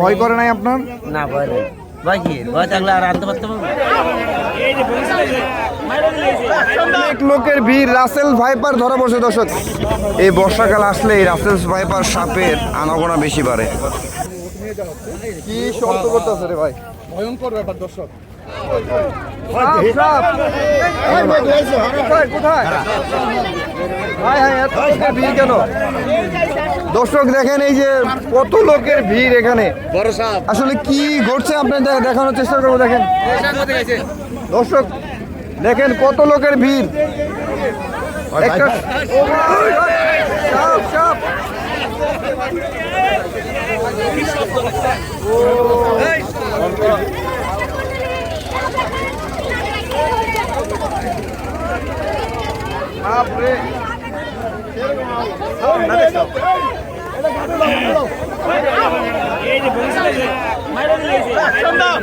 ভয় করে নাই আপনার? না ভয় নাই। ভয় কি? ভয় থাকলে আর আনতে পারতাম অনেক লোকের ভিড় রাসেল ভাইপার ধরা পড়ছে দর্শক। এই বর্ষাকাল আসলে এই রাসেল ভাইপার সাপের আনাগোনা বেশি বাড়ে। কি শব্দ করতেছে রে ভাই? ভয়ঙ্কর ব্যাপার দর্শক। ভিড় কেন দর্শক দেখেন এই যে কত লোকের ভিড় এখানে। আসলে কি ঘটছে আপনাদের দেখানোর চেষ্টা করব, দেখেন। দর্শক, দেখেন কত লোকের ভিড় সাপ। সাপ রে।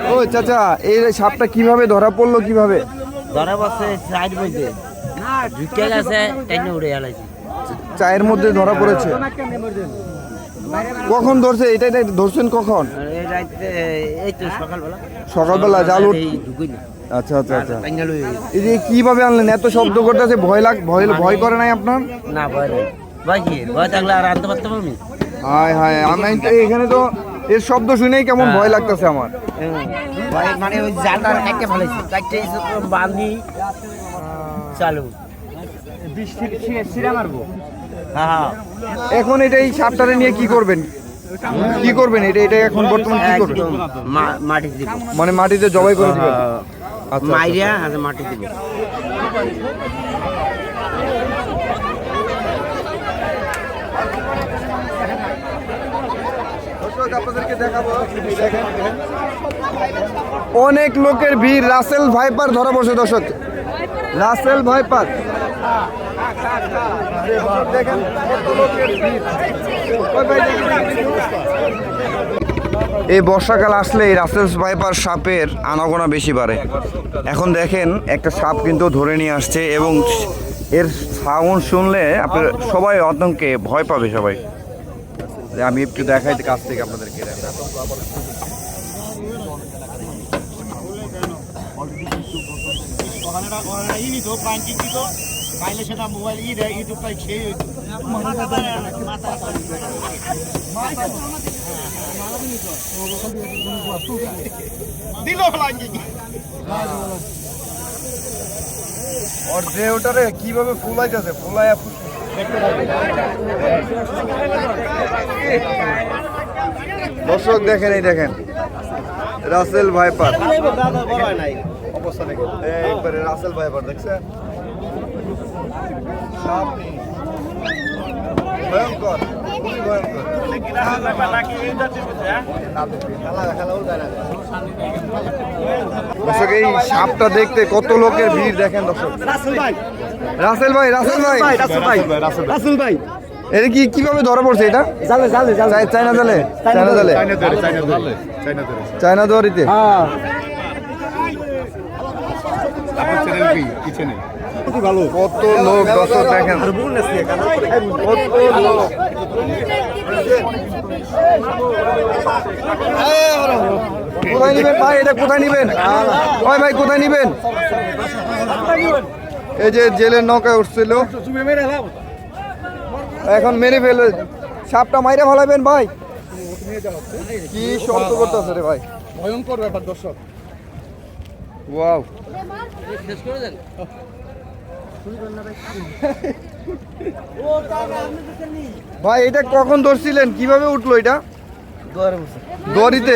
ও চাচা এই সাপটা কীভাবে ধরা পড়ল কীভাবে? ধরা সাইড বইতে ঢুকে গেছে টেনে উড়ে চায়ের মধ্যে ধরা পড়েছে? কখন ধরছে? এটা ধরছেন কখন? সকালবেলা। সকালবেলা জাল উঠ আচ্ছা আচ্ছা আচ্ছা। টাইনা লই এই যে কীভাবে আনলেন? এত শব্দ করতেছে ভয় লাগ ভয় ভয় করে নাই আপনার? না ভয় নেই। ভয় কি? ভয় থাকলে আর আনতে পারতাম আমি? হায় হায় আমি তো এখানে তো এর শব্দ শুনেই কেমন ভয় লাগতেছে আমার। ভয় মানে ওই জালটা একটা ফেলেছি চারটে বান্ধি চালু। হ্যাঁ। হ্যাঁ এখন এটা এই সাপটারে নিয়ে কি করবেন? কি করবেন? এটা এটা এখন বর্তমান কি করবেন? মানে মাটিতে জবাই করে দিবেন? আচ্ছা মাইরিয়া আর মাটি দিব। অনেক লোকের ভিড় রাসেল ভাইপার ধরা পড়ছে দর্শক। Russell viper. দেখেন। এই বর্ষাকাল আসলে এই রাসেলস ভাইপার সাপের আনাগোনা বেশি বাড়ে। এখন দেখেন, একটা সাপ কিন্তু ধরে নিয়ে আসছে এবং এর সাউন্ড শুনলে আপনার সবাই আতঙ্কে, ভয় পাবে সবাই। আমি একটু দেখাই কাছ থেকে আপনাদেরকে। দেখাই। ওর যে ওটারে কীভাবে ফুলাইতেছে ফুলাইয়া দর্শক দেখেন এই দেখেন রাসেল ভাইপার অবস্থা দেখেন একবারে রাসেল ভাইপার দেখছেন সাপ নেই। ভয়ঙ্কর খুবই ভয়ঙ্কর। দর্শক এই সাপটা দেখতে কত লোকের ভিড় দেখেন দর্শক। রাসেল ভাই। রাসেল ভাই রাসেল ভাই রাসেল ভাই। এটা কি কীভাবে ধরা পড়ছে এটা? জালে জালে জালে। চাই- চায়না জালে? চায়না জালে। চায়না দোয়ারিতে? হ্যাঁ। ভালো কত লোক দর্শক দেখেন। কত লোক। কোথায় নিবেন ভাই এটা কোথায় নিবেন? ভাই ভাই কোথায় নিবেন? এই যে জেলের নৌকায় উঠছিল। এখন মেরে ফেলে। সাপটা মাইরে ফেলাবেন ভাই। কি শব্দ করতেছে রে ভাই। ভয়ঙ্কর ব্যাপার দর্শক। ওয়াও। শেষ করে দেন। ভাই এটা কখন ধরছিলেন? কীভাবে উঠল এটা? দড়িতে